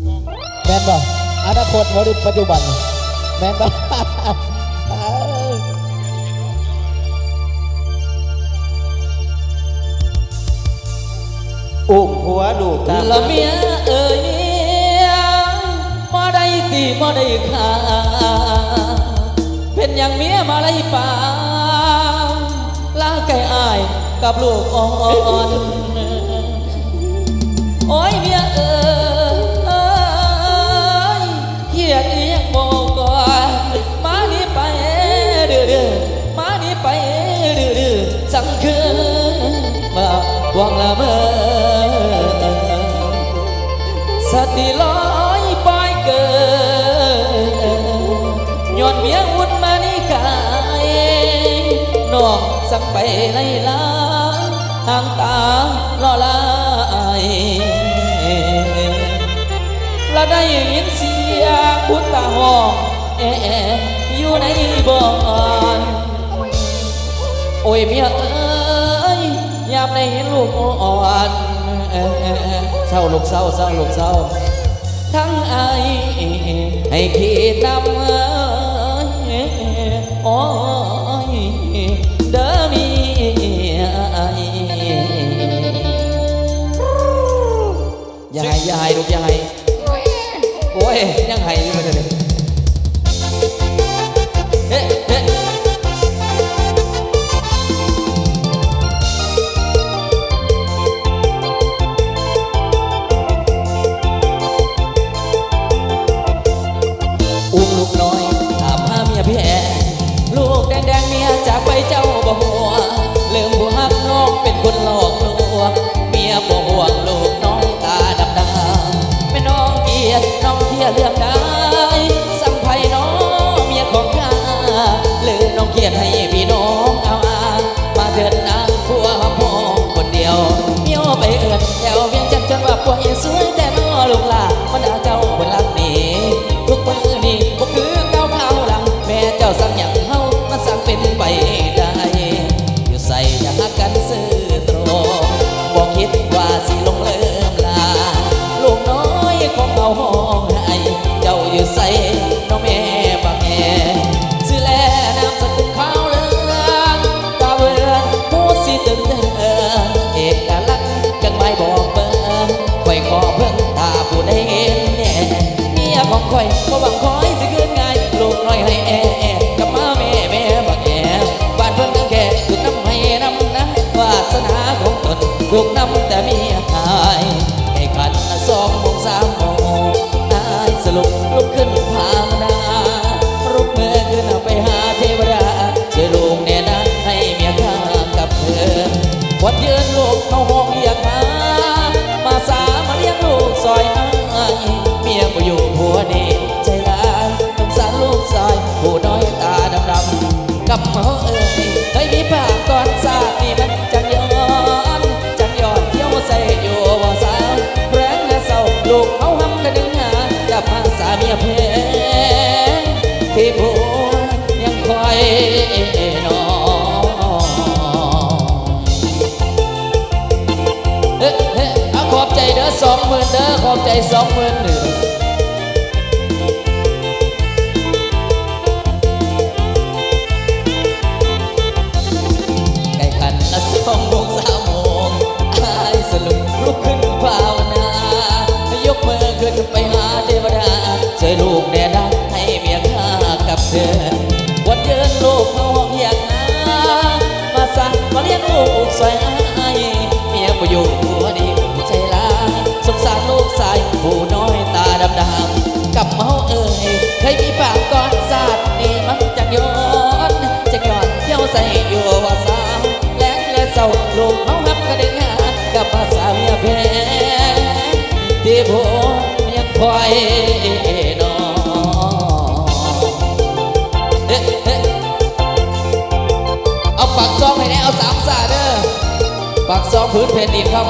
แม่นบ่อนาคตหรือปัจจุบัน แม่นบ่อุ้มหัวลูตาละเมียเอ่ยมาได้ตีมาได้ขาเป็นอย่างเมียมาไล่ป่าลาไก่อายกับลูกอ่อน โอ้ยเมียเอ่ย งคืนมาหวังละเมอสติลอยปล่อยเกินย้อนเมียอุ่นมานี่กายน้องสั่งไปไล่ลาทางตารอลายและได้ยินเสียงพุทธาห้องแอออยู่ในบ่อนโอ้ยเมียเอ้ยยามในเห็นลูกอ่อนเอ่อเศร้าลูกเศร้าเศร้าลูกเศร้าทั้งไอให้คิดนำ เมียจากไปเจ้าบ่หัวเริ่มบ่ฮักน้องเป็นคนหลอกลวงเมียบ่ห่วงลูกน้องตาดำดำแม่น้องเกียดน้องเพียเลือกได้สัมไพน้องเมียของข้าหรือน้องเกียดให้พี่น้องเอาอามาเถิดนางผัวพ่อคนเดียวเมียวไปเอิ้นแถวเวียงจันทน์จนว่าป่วยสวยแต่น้อลูกหลาน อยบ่หวังคอยสิคืนง่ายลูกน้อยให้แอแอกลับมาแม่แม่บักแอบ้านเพิ่นตั้งแก่ถูกน้ำให้น้ำนะวาสนาของตนถูกน้ำ เมียเพที่ผัวยังคอยนอนเฮ้เฮ้เอาขอบใจเด้อสองหมื่นเด้อขอบใจสองหมื่นหนึ่ง ยลูกแน่ดังให้เมียข้ากับเธอวันเยินลูกเขาห้องอยากนามาสั่งมาเลี้ยงลูกสวยอายเมียบ่อยู่หัวดีใจลาสงสารลูกชายผู้น้อยตาดำดำกับเมาเอ่ยเคยมีปากก่อนสาดนี่มันจังย้อนจังย้อนเที่ยวใส่อยู่ว่าสาวแลงและเศร้าลูกเขาหักกระดึงหากับภาษาเมียเพที่ผัวยังคอย ปากซองให้แน่เอาสามสาเด้อปากซองพื้นแผ่นดินครับ